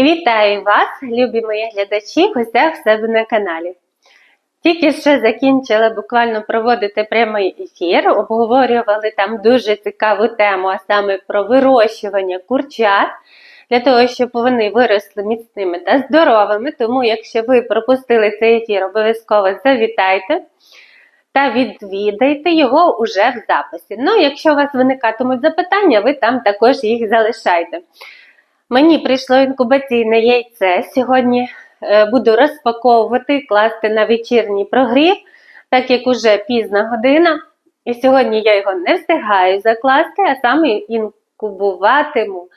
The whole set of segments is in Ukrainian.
Вітаю вас, любі мої глядачі, гостях в себе на каналі. Тільки що закінчила буквально проводити прямий ефір, обговорювали там дуже цікаву тему, а саме про вирощування курчат, для того, щоб вони виросли міцними та здоровими. Тому, якщо ви пропустили цей ефір, обов'язково завітайте та відвідайте його уже в записі. Ну, якщо у вас виникатимуть запитання, ви там також їх залишайте. Мені прийшло інкубаційне яйце. Сьогодні е, буду розпаковувати, класти на вечірній прогрів, так як уже пізна година. І сьогодні я його не встигаю закласти, а саме інкубуватиму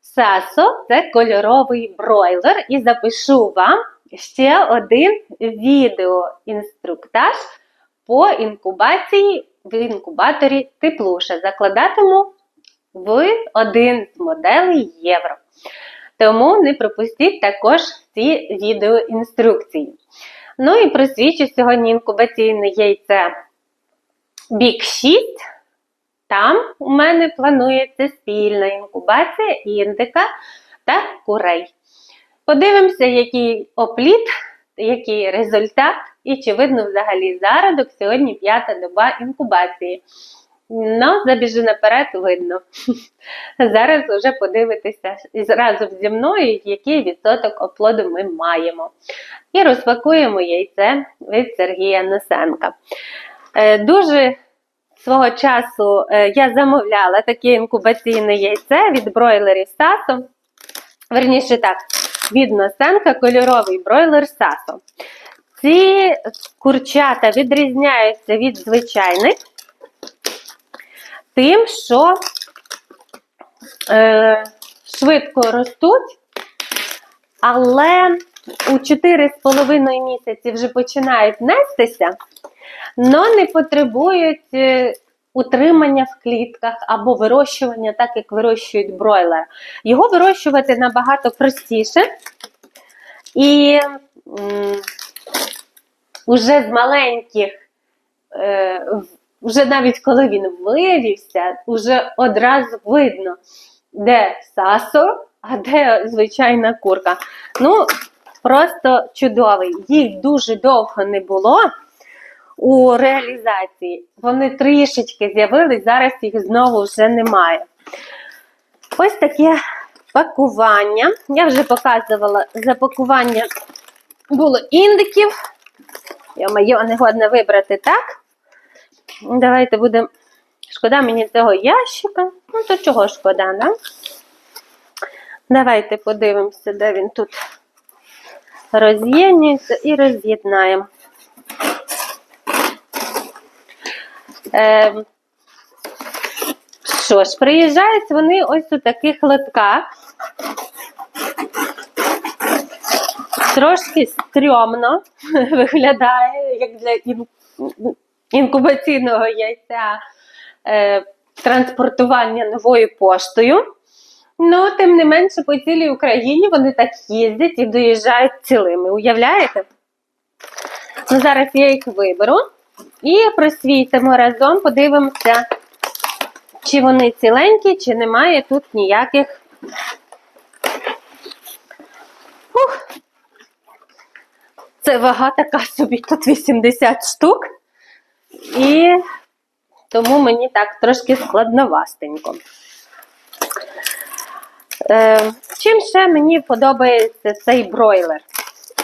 сасо, це кольоровий бройлер. І запишу вам ще один відеоінструктаж по інкубації в інкубаторі теплуша. Закладатиму в один з моделей євро. Тому не пропустіть також ці відеоінструкції. Ну і просвічу сьогодні інкубаційне яйце Big 6. Там у мене планується спільна інкубація індика та курей. Подивимося, який опліт, який результат, і чи видно взагалі зародок сьогодні п'ята доба інкубації. Ну, забіжу наперед, видно. Зараз вже подивитися разом зі мною, який відсоток оплоду ми маємо. І розпакуємо яйце від Сергія Носенка. Е, Дуже свого часу е, я замовляла таке інкубаційне яйце від бройлерів Сасо. Верніше так, від Носенка кольоровий бройлер Сасо. Ці курчата відрізняються від звичайних тим, що е, швидко ростуть, але у 4,5 місяці вже починають нестися, але не потребують е, утримання в клітках або вирощування, так як вирощують бройлер. Його вирощувати набагато простіше. І м, уже з маленьких е, вже навіть коли він вивівся, вже одразу видно, де сасо, а де звичайна курка. Ну, просто чудовий. Їх дуже довго не було у реалізації. Вони трішечки з'явились, зараз їх знову вже немає. Ось таке пакування. Я вже показувала запакування було індиків. Я моє не годна вибрати так. Давайте будемо. Шкода мені цього ящика. Ну, то чого шкода, да? Давайте подивимося, де він тут роз'єднується і роз'єднаємо. Е, що ж, приїжджають вони ось у таких лотках. Трошки стрьомно виглядає, як для інкубаційного яйця е, транспортування новою поштою. Ну, тим не менше, по цілій Україні вони так їздять і доїжджають цілими. Уявляєте? Ну, Зараз я їх виберу і просвітимо разом, подивимося, чи вони ціленькі, чи немає тут ніяких. Ух. Це вага така собі, тут 80 штук. І тому мені так трошки складновастенько. Е, Чим ще мені подобається цей бройлер?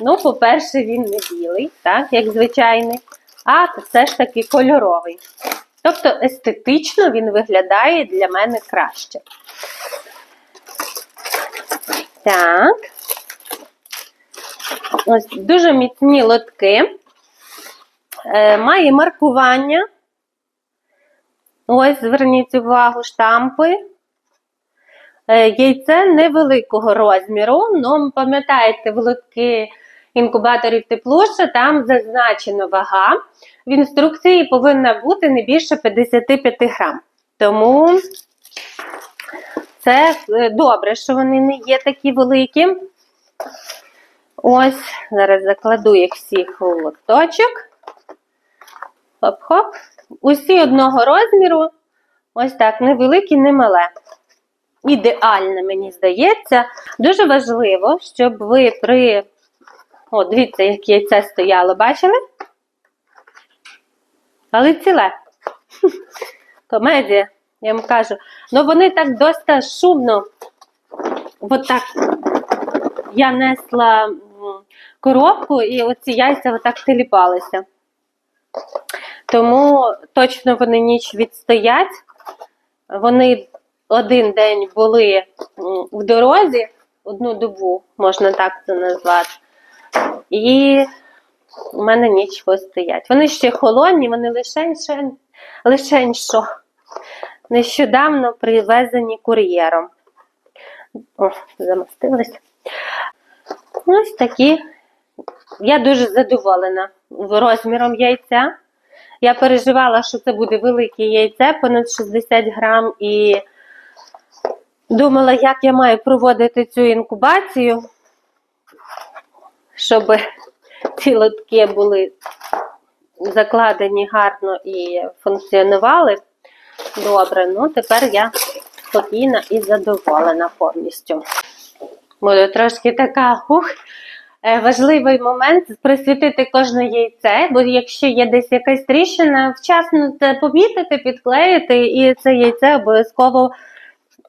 Ну, по-перше, він не білий, так, як звичайний, а все ж таки кольоровий. Тобто естетично він виглядає для мене краще. Так. Ось дуже міцні лотки. Е, має маркування. Ось, зверніть увагу, штампи. Е, яйце невеликого розміру, але пам'ятаєте, в лотки інкубаторів теплуша, там зазначена вага. В інструкції повинна бути не більше 55 грам. Тому це е, добре, що вони не є такі великі. Ось, зараз закладу їх всіх у лоточок. Хоп-хоп. Усі одного розміру. Ось так, невеликі, не мале. ідеальне, мені здається. Дуже важливо, щоб ви при. О, дивіться, як яйце стояло, бачили? Але ціле. Комедія, я вам кажу. Ну вони так досить шумно. От так я несла коробку, і оці яйця отак теліпалися. Тому точно вони ніч відстоять. Вони один день були в дорозі, одну добу, можна так це назвати. І у мене ніч постоять. Вони ще холодні, вони лише, лише що. Нещодавно привезені кур'єром. О, замастилась. Ось такі. Я дуже задоволена розміром яйця. Я переживала, що це буде велике яйце, понад 60 грам, і думала, як я маю проводити цю інкубацію, щоб ці лотки були закладені гарно і функціонували добре. Ну, тепер я спокійна і задоволена повністю. Буду трошки така ух, важливий момент присвятити кожне яйце, бо якщо є десь якась тріщина, вчасно це помітити, підклеїти, і це яйце обов'язково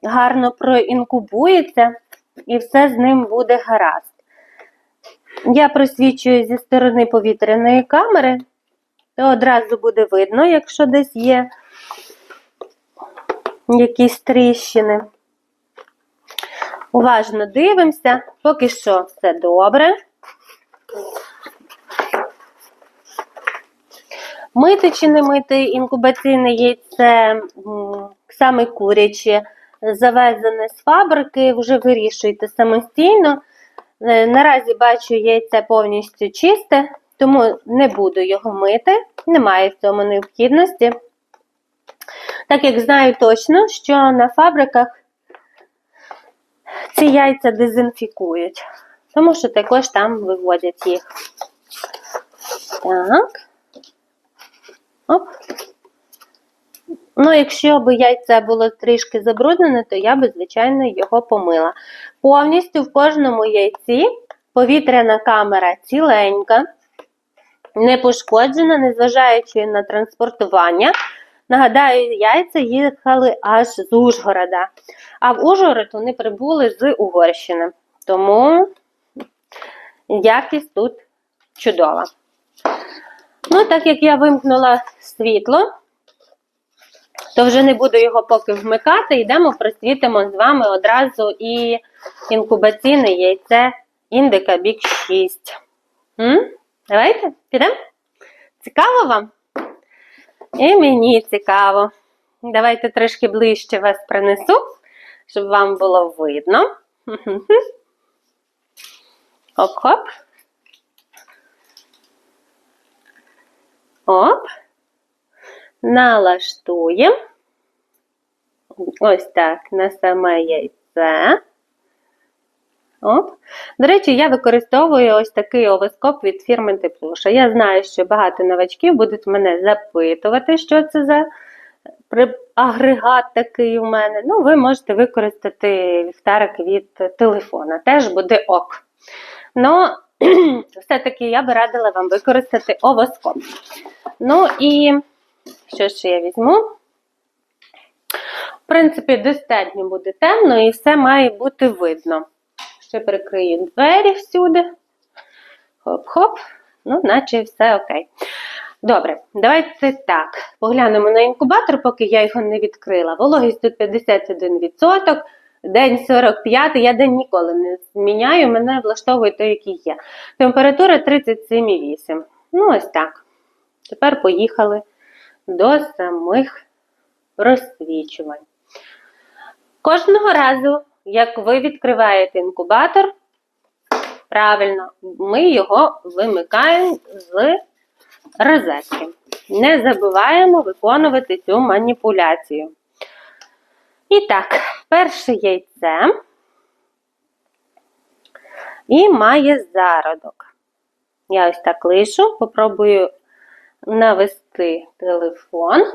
гарно проінкубується, і все з ним буде гаразд. Я просвічую зі сторони повітряної камери, то одразу буде видно, якщо десь є якісь тріщини. Уважно дивимося, поки що все добре. Мити чи не мити інкубаційне яйце, саме куряче, завезене з фабрики, вже вирішуйте самостійно. Е, Наразі бачу яйце повністю чисте, тому не буду його мити, немає в цьому необхідності. Так як знаю точно, що на фабриках ці яйця дезінфікують, тому що також там виводять їх. Так. Оп. Ну, якщо б яйце було трішки забруднене, то я би, звичайно, його помила. Повністю в кожному яйці повітряна камера ціленька, не пошкоджена, незважаючи на транспортування. Нагадаю, яйця їхали аж з Ужгорода, а в Ужгород вони прибули з Угорщини. Тому якість тут чудова. Ну, так як я вимкнула світло, то вже не буду його поки вмикати. Йдемо, просвітимо з вами одразу і інкубаційне яйце індика бік 6. М? Давайте, підемо? Цікаво вам? І мені цікаво. Давайте трішки ближче вас принесу, щоб вам було видно. Оп-хоп. Оп. Налаштуємо. Ось так, на саме яйце. Оп. До речі, я використовую ось такий овоскоп від фірми Теплуша. Я знаю, що багато новачків будуть мене запитувати, що це за агрегат такий у мене. Ну, ви можете використати ліхтарик від телефона. Теж буде ок. Ну, все-таки я би радила вам використати овоскоп. Ну і що ще я візьму? В принципі, достатньо буде темно і все має бути видно. Ще прикрию двері всюди. Хоп-хоп. Ну, наче все окей. Добре, давайте так. Поглянемо на інкубатор, поки я його не відкрила. Вологість тут 51%, день 45, я день ніколи не зміняю, мене влаштовує той, який є. Температура 37,8. Ну, ось так. Тепер поїхали до самих розсвічувань. Кожного разу, як ви відкриваєте інкубатор, правильно, ми його вимикаємо з розетки. Не забуваємо виконувати цю маніпуляцію. І так, перше яйце і має зародок. Я ось так лишу, попробую навести телефон.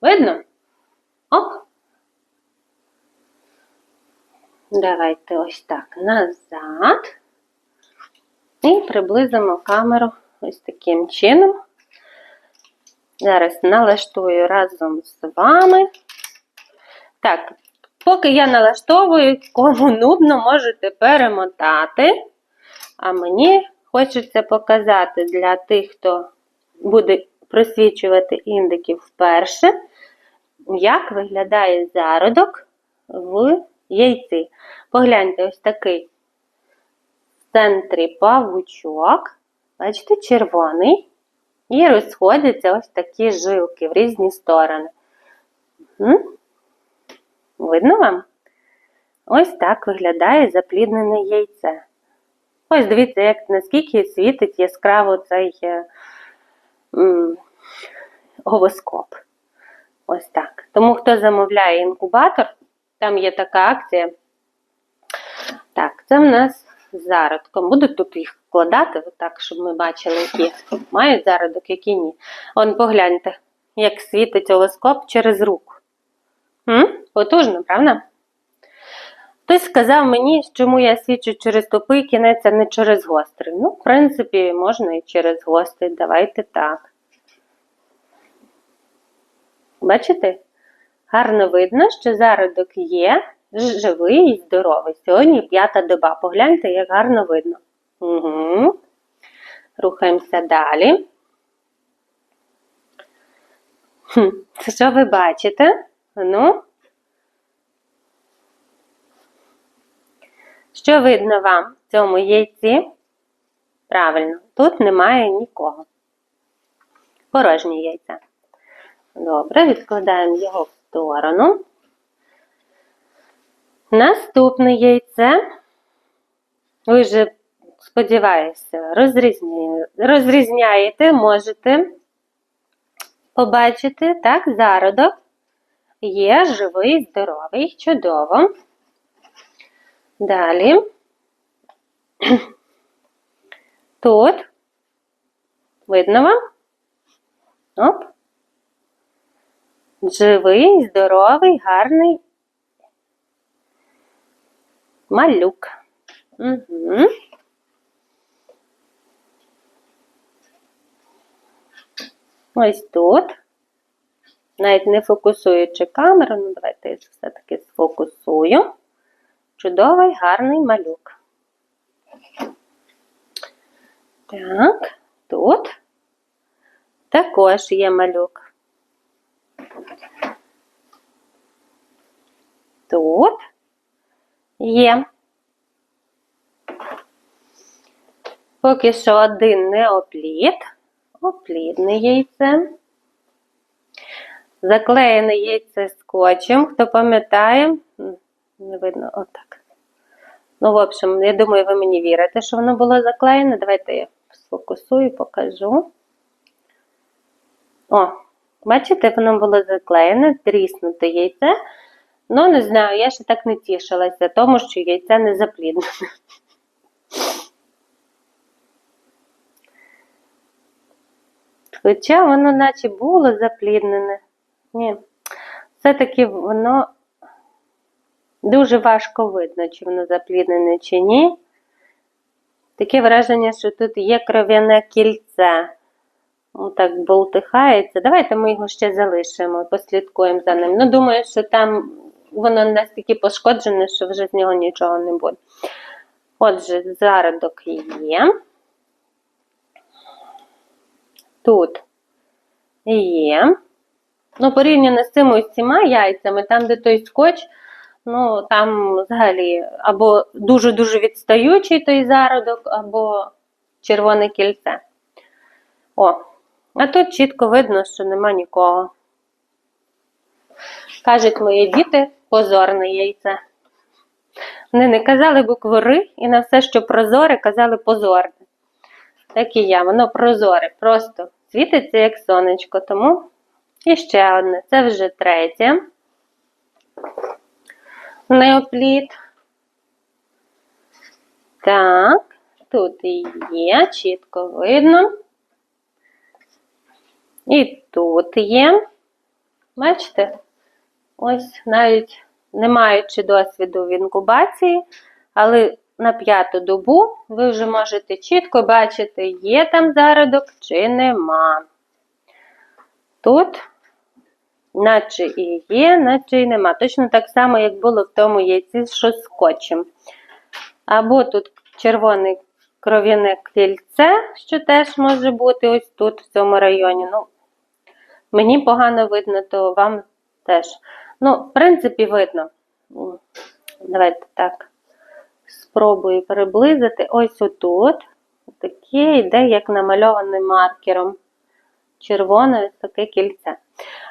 Видно? Оп. Давайте ось так назад. І приблизимо камеру ось таким чином. Зараз налаштую разом з вами. Так, поки я налаштовую, кому нудно, можете перемотати. А мені хочеться показати для тих, хто буде просвічувати індиків вперше, як виглядає зародок в яйці. Погляньте, ось такий в центрі павучок. Бачите, червоний. І розходяться ось такі жилки в різні сторони. Видно вам? Ось так виглядає запліднене яйце. Ось дивіться, як наскільки світить яскраво цей е, овоскоп. Ось так. Тому хто замовляє інкубатор, там є така акція. Так, це в нас зародком. Буду тут їх вкладати, отак, щоб ми бачили, які мають зародок, які ні. Он погляньте, як світить овоскоп через руку. М? Потужно, правда? Хтось сказав мені, чому я свічу через тупий кінець, а не через гострий. Ну, в принципі, можна і через гострий. Давайте так. Бачите? Гарно видно, що зародок є, живий і здоровий. Сьогодні п'ята доба. Погляньте, як гарно видно. Угу. Рухаємося далі. Хм, що ви бачите? Ну? Що видно вам в цьому яйці? Правильно, тут немає нікого. Порожнє яйце. Добре, відкладаємо його в сторону. Наступне яйце. Ви вже, сподіваюся, розрізняєте, можете побачити, так, зародок є живий, здоровий, чудово. Далі. Тут. Видно вам? Оп. Живий, здоровий, гарний малюк. Угу. Ось тут. Навіть не фокусуючи камеру, ну давайте я все-таки сфокусую. Чудовий, гарний малюк. Так, тут також є малюк. Тут є. Поки що один не неоплід, оплідне яйце. Заклеєне яйце скотчем. Хто пам'ятає, не видно отак. Ну, в общем, я думаю, ви мені вірите, що воно було заклеєне. Давайте я сфокусую, покажу. О, бачите, воно було заклеєне, тріснуте яйце. Ну, не знаю, я ще так не тішилася, тому що яйце не запліднене. Хоча воно наче було запліднене. Ні. Все-таки воно дуже важко видно, чи воно запліднене, чи ні. Таке враження, що тут є кров'яне кільце. Так болтихається. Давайте ми його ще залишимо, послідкуємо за ним. Ну, думаю, що там воно настільки пошкоджене, що вже з нього нічого не буде. Отже, зародок є. Тут є. Ну, порівняно з цими усіма яйцями, там, де той скотч, ну, там взагалі або дуже-дуже відстаючий той зародок, або червоне кільце. О, а тут чітко видно, що нема нікого. Кажуть мої діти, позорне яйце. Вони не казали букву «ри» і на все, що прозоре, казали позорне. Так і я, воно прозоре, просто світиться як сонечко. Тому і ще одне. Це вже третє. Неопліт. Так, тут і є, чітко видно. І тут є. Бачите? Ось навіть не маючи досвіду в інкубації, але на п'яту добу ви вже можете чітко бачити, є там зародок чи нема. Тут, наче і є, наче і нема. Точно так само, як було в тому яйці, що з скотчем. Або тут червоне кров'яне кільце, що теж може бути ось тут, в цьому районі. Ну, мені погано видно, то вам теж. Ну, в принципі, видно. Давайте так. Спробую приблизити. Ось отут. Таке йде, як намальоване маркером. Червоне таке кільце.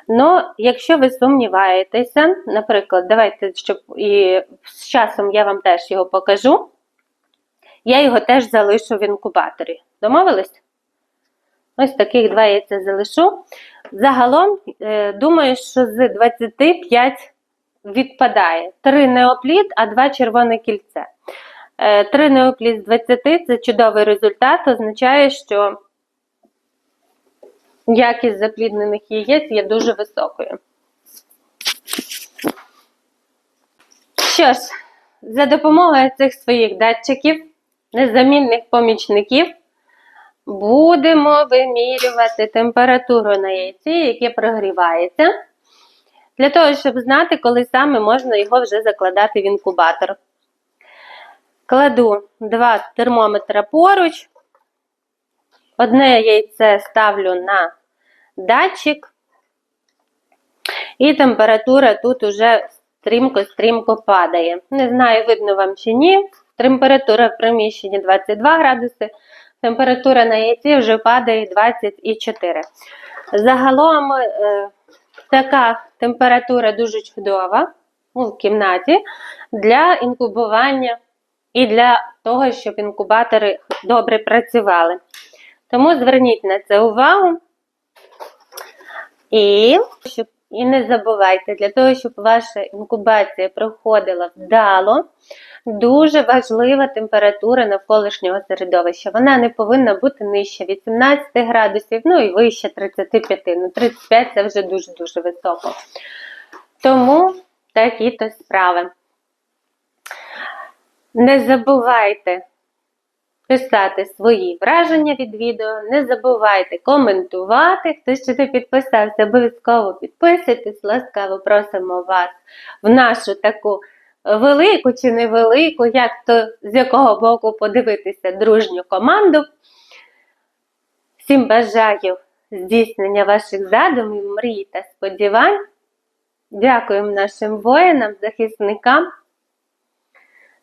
Ну, якщо ви сумніваєтеся, наприклад, давайте, щоб і з часом я вам теж його покажу. Я його теж залишу в інкубаторі. Домовились? Ось таких два яйця залишу. Загалом, е, думаю, що з 25 відпадає. 3 неопліт, а 2 червоне кільце. 3 неопліт з 20 це чудовий результат, означає, що якість запліднених яєць є дуже високою. Що ж, за допомогою цих своїх датчиків, незамінних помічників, будемо вимірювати температуру на яйці, яке прогрівається, для того, щоб знати, коли саме можна його вже закладати в інкубатор. Кладу два термометра поруч. Одне яйце ставлю на датчик, і температура тут уже стрімко-стрімко падає. Не знаю, видно вам чи ні. Температура в приміщенні 22 градуси, температура на яйці вже падає 24. Загалом е, така температура дуже чудова ну, в кімнаті для інкубування і для того, щоб інкубатори добре працювали. Тому зверніть на це увагу. І, щоб, і не забувайте, для того, щоб ваша інкубація проходила вдало, дуже важлива температура навколишнього середовища. Вона не повинна бути нижче 18 градусів, ну і вище 35. Ну, 35 це вже дуже-дуже високо. Тому такі то справи. Не забувайте писати свої враження від відео, не забувайте коментувати. Хто ще не підписався, обов'язково підписуйтесь. Ласкаво просимо вас в нашу таку велику чи невелику, як то з якого боку подивитися дружню команду. Всім бажаю здійснення ваших задумів, мрій та сподівань. Дякуємо нашим воїнам, захисникам.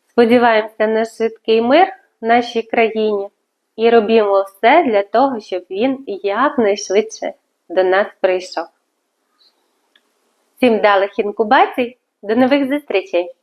Сподіваємося на швидкий мир нашій країні і робимо все для того, щоб він якнайшвидше до нас прийшов. Всім далих інкубацій, до нових зустрічей!